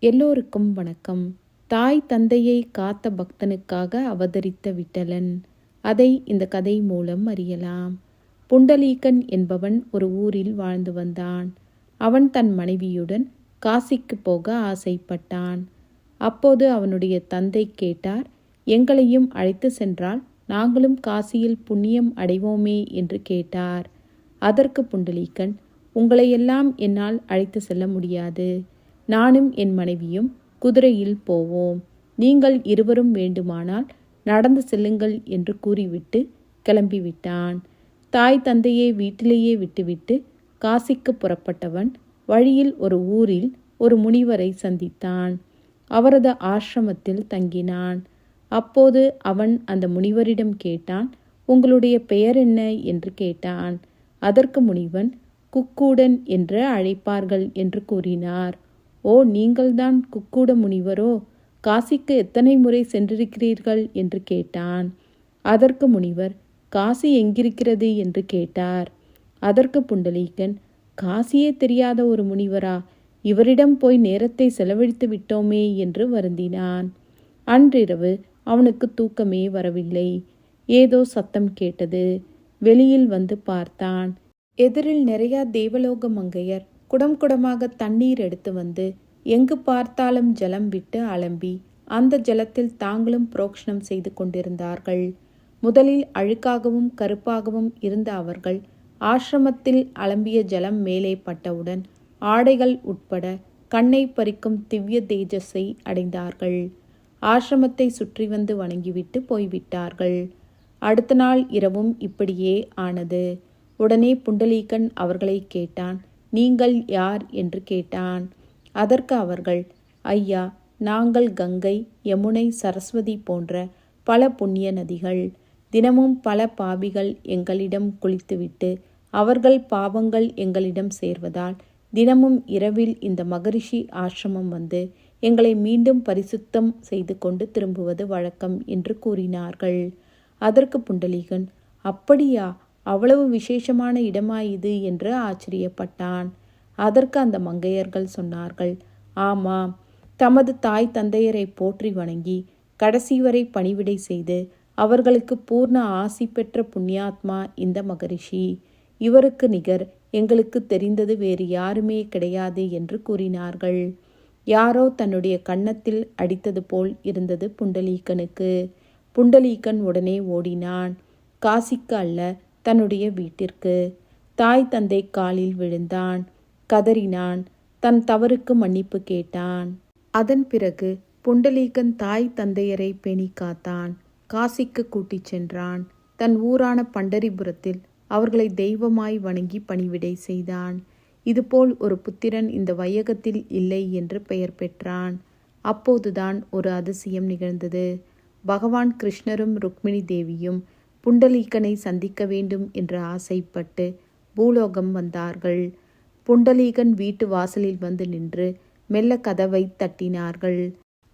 எல்லோருக்கும் வணக்கம். தாய் தந்தையை காத்த பக்தனுக்காக அவதரித்த விட்டலன். அதை இந்த கதை மூலம் அறியலாம். புண்டலீகன் என்பவன் ஒரு ஊரில் வாழ்ந்து வந்தான். அவன் தன் மனைவியுடன் காசிக்கு போக ஆசைப்பட்டான். அப்போது அவனுடைய தந்தை கேட்டார் எங்களையும் அழைத்து சென்றால் நாங்களும் காசியில் புண்ணியம் அடைவோமே? என்று கேட்டார். அதற்கு புண்டலீகன் உங்களையெல்லாம் என்னால் அழைத்து செல்ல முடியாது. நானும் என் மனைவியும் குதிரையில் போவோம். நீங்கள் இருவரும் வேண்டுமானால் நடந்து செல்லுங்கள் என்று கூறிவிட்டு கிளம்பிவிட்டான். தாய் தந்தையை வீட்டிலேயே விட்டுவிட்டு காசிக்கு புறப்பட்டவன் வழியில் ஒரு ஊரில் ஒரு முனிவரை சந்தித்தான். அவரது ஆசிரமத்தில் தங்கினான். அப்போது அவன் அந்த முனிவரிடம் கேட்டான் உங்களுடைய பெயர் என்ன? என்று கேட்டான். அதற்கு முனிவன் குக்கூடன் என்று அழைப்பார்கள் என்று கூறினார். ஓ நீங்கள்தான் குக்கூட முனிவரோ? காசிக்கு எத்தனை முறை சென்றிருக்கிறீர்கள்? என்று கேட்டான். அதற்கு முனிவர் காசி எங்கிருக்கிறது? என்று கேட்டார். அதற்கு புண்டலீகன் காசியே தெரியாத ஒரு முனிவரா? இவரிடம் போய் நேரத்தை செலவழித்து விட்டோமே? என்று வருந்தினான். அன்றிரவு அவனுக்கு தூக்கமே வரவில்லை. ஏதோ சத்தம் கேட்டது. வெளியில் வந்து பார்த்தான். எதிரில் நிறையா தேவலோக மங்கையர் குடம் குடமாக தண்ணீர் எடுத்து வந்து எங்கு பார்த்தாலும் ஜலம் விட்டு அலம்பி அந்த ஜலத்தில் தாங்களும் புரோக்ஷணம் செய்து கொண்டிருந்தார்கள். முதலில் அழுக்காகவும் கருப்பாகவும் இருந்த அவர்கள் ஆசிரமத்தில் அலம்பிய ஜலம் மேலே பட்டவுடன் ஆடைகள் உட்பட கண்ணை பறிக்கும் திவ்ய தேஜஸை அடைந்தார்கள். ஆசிரமத்தை சுற்றி வந்து வணங்கிவிட்டு போய்விட்டார்கள். அடுத்த நாள் இரவும் இப்படியே ஆனது. உடனே புண்டலீகன் அவர்களை கேட்டான் நீங்கள் யார் என்று கேட்டான். அதற்கு அவர்கள் ஐயா நாங்கள் கங்கை யமுனை சரஸ்வதி போன்ற பல புண்ணிய நதிகள். தினமும் பல பாவிகள் எங்களிடம் குளித்துவிட்டு அவர்கள் பாவங்கள் எங்களிடம் சேர்வதால் தினமும் இரவில் இந்த மகரிஷி ஆசிரமம் வந்து எங்களை மீண்டும் பரிசுத்தம் செய்து கொண்டு திரும்புவது வழக்கம் என்று கூறினார்கள். அதற்கு புண்டலீகன் அப்படியா அவ்வளவு விசேஷமான இடமா இது என்று ஆச்சரியப்பட்டான். அதற்கு அந்த மங்கையர்கள் சொன்னார்கள் ஆமாம் தமது தாய் தந்தையரை போற்றி வணங்கி கடைசி வரை பணிவிடை செய்து அவர்களுக்கு பூர்ண ஆசி பெற்ற புண்ணியாத்மா இந்த மகரிஷி. இவருக்கு நிகர் எங்களுக்கு தெரிந்தது வேறு யாருமே கிடையாது என்று கூறினார்கள். யாரோ தன்னுடைய கன்னத்தில் அடித்தது போல் இருந்தது புண்டலீகனுக்கு. புண்டலீகன் உடனே ஓடினான். காசிக்கு அல்ல தன்னுடைய வீட்டிற்கு. தாய் தந்தை காலில் விழுந்தான். கதறினான். தன் தவறுக்கு மன்னிப்பு கேட்டான். அதன் பிறகு புண்டலீகன் தாய் தந்தையரை பேணி காத்தான். காசிக்கு கூட்டிச் சென்றான். தன் ஊரான பண்டரிபுரத்தில் அவர்களை தெய்வமாய் வணங்கி பணிவிடை செய்தான். இதுபோல் ஒரு புத்திரன் இந்த வையகத்தில் இல்லை என்று பெயர் பெற்றான். அப்போதுதான் ஒரு அதிசயம் நிகழ்ந்தது. பகவான் கிருஷ்ணரும் ருக்மிணி தேவியும் புண்டலீகனை சந்திக்க வேண்டும் என்று ஆசைப்பட்டு பூலோகம் வந்தார்கள். புண்டலீகன் வீட்டு வாசலில் வந்து நின்று மெல்ல கதவை தட்டினார்கள்.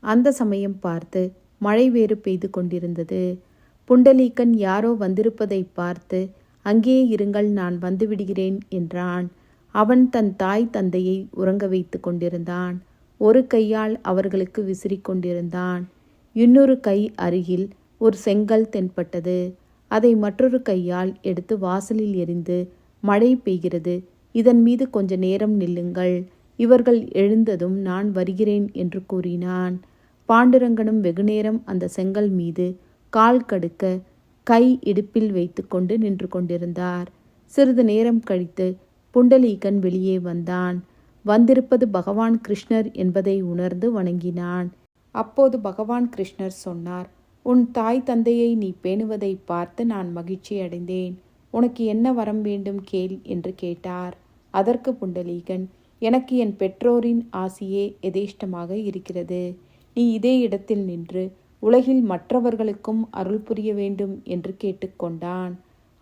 அந்த சமயம் பார்த்து மழை வேறு பெய்து கொண்டிருந்தது. புண்டலீகன் யாரோ வந்திருப்பதை பார்த்து அங்கே இருங்கள் நான் வந்துவிடுகிறேன் என்றான். அவன் தன் தாய் தந்தையை உறங்க வைத்து கொண்டிருந்தான். ஒரு கையால் அவர்களுக்கு விசிறிக் கொண்டிருந்தான். இன்னொரு கை அருகில் ஒரு செங்கல் தென்பட்டது. அதை மற்றொரு கையால் எடுத்து வாசலில் எறிந்து மழை பெய்கிறது. இதன் மீது கொஞ்ச நேரம் நில்லுங்கள். இவர்கள் எழுந்ததும் நான் வருகிறேன் என்று கூறினான். பாண்டுரங்கனும் வெகுநேரம் அந்த செங்கல் மீது கால் கடுக்க கை இடுப்பில் வைத்துக்கொண்டு நின்று கொண்டிருந்தார். சிறிது நேரம் கழித்து புண்டலீகன் வெளியே வந்தான். வந்திருப்பது பகவான் கிருஷ்ணர் என்பதை உணர்ந்து வணங்கினான். அப்போது பகவான் கிருஷ்ணர் சொன்னார் உன் தாய் தந்தையை நீ பேணுவதை பார்த்து நான் மகிழ்ச்சி அடைந்தேன். உனக்கு என்ன வரம் வேண்டும் கேள் என்று கேட்டார். அதற்கு புண்டலீகன் எனக்கு என் பெற்றோரின் ஆசியே எதேஷ்டமாக இருக்கிறது. நீ இதே இடத்தில் நின்று உலகில் மற்றவர்களுக்கும் அருள் புரிய வேண்டும் என்று கேட்டுக்கொண்டான்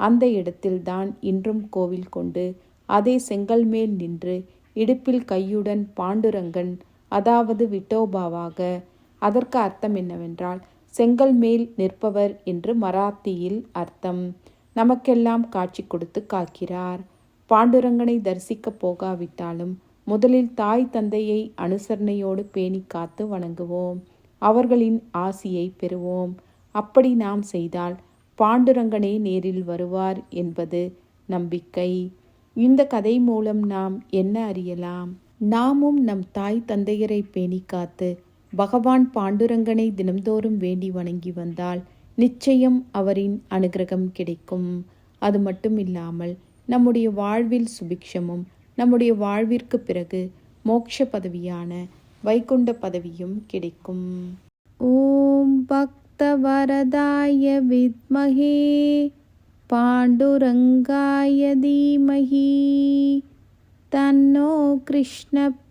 அந்த இடத்தில்தான் இன்றும் கோவில் கொண்டு அதே செங்கல் மேல் நின்று இடுப்பில் கையுடன் பாண்டுரங்கன் அதாவது விட்டோபாவாக அதற்கு அர்த்தம் என்னவென்றால் செங்கல் மேல் நிற்பவர் என்று மராத்தியில் அர்த்தம். நமக்கெல்லாம் காட்சி கொடுத்து காக்கிறார். பாண்டுரங்கனை தரிசிக்கப் போகாவிட்டாலும் முதலில் தாய் தந்தையை அனுசரணையோடு பேணி காத்து வணங்குவோம். அவர்களின் ஆசியை பெறுவோம். அப்படி நாம் செய்தால் பாண்டுரங்கனே நேரில் வருவார் என்பது நம்பிக்கை. இந்த கதை மூலம் நாம் என்ன அறியலாம்? நாமும் நம் தாய் தந்தையரை பேணி காத்து பகவான் பாண்டுரங்கனை தினம்தோறும் வேண்டி வணங்கி வந்தால் நிச்சயம் அவரின் அனுகிரகம் கிடைக்கும். அது மட்டும் இல்லாமல் நம்முடைய வாழ்வில் சுபிக்ஷமும் நம்முடைய வாழ்விற்கு பிறகு மோட்ச பதவியான வைகுண்ட பதவியும் கிடைக்கும். ஓம் பக்தவரதாய வித்மகே பாண்டுரங்காய தீமகி. तन्नो कृष्णप्रचोदयात्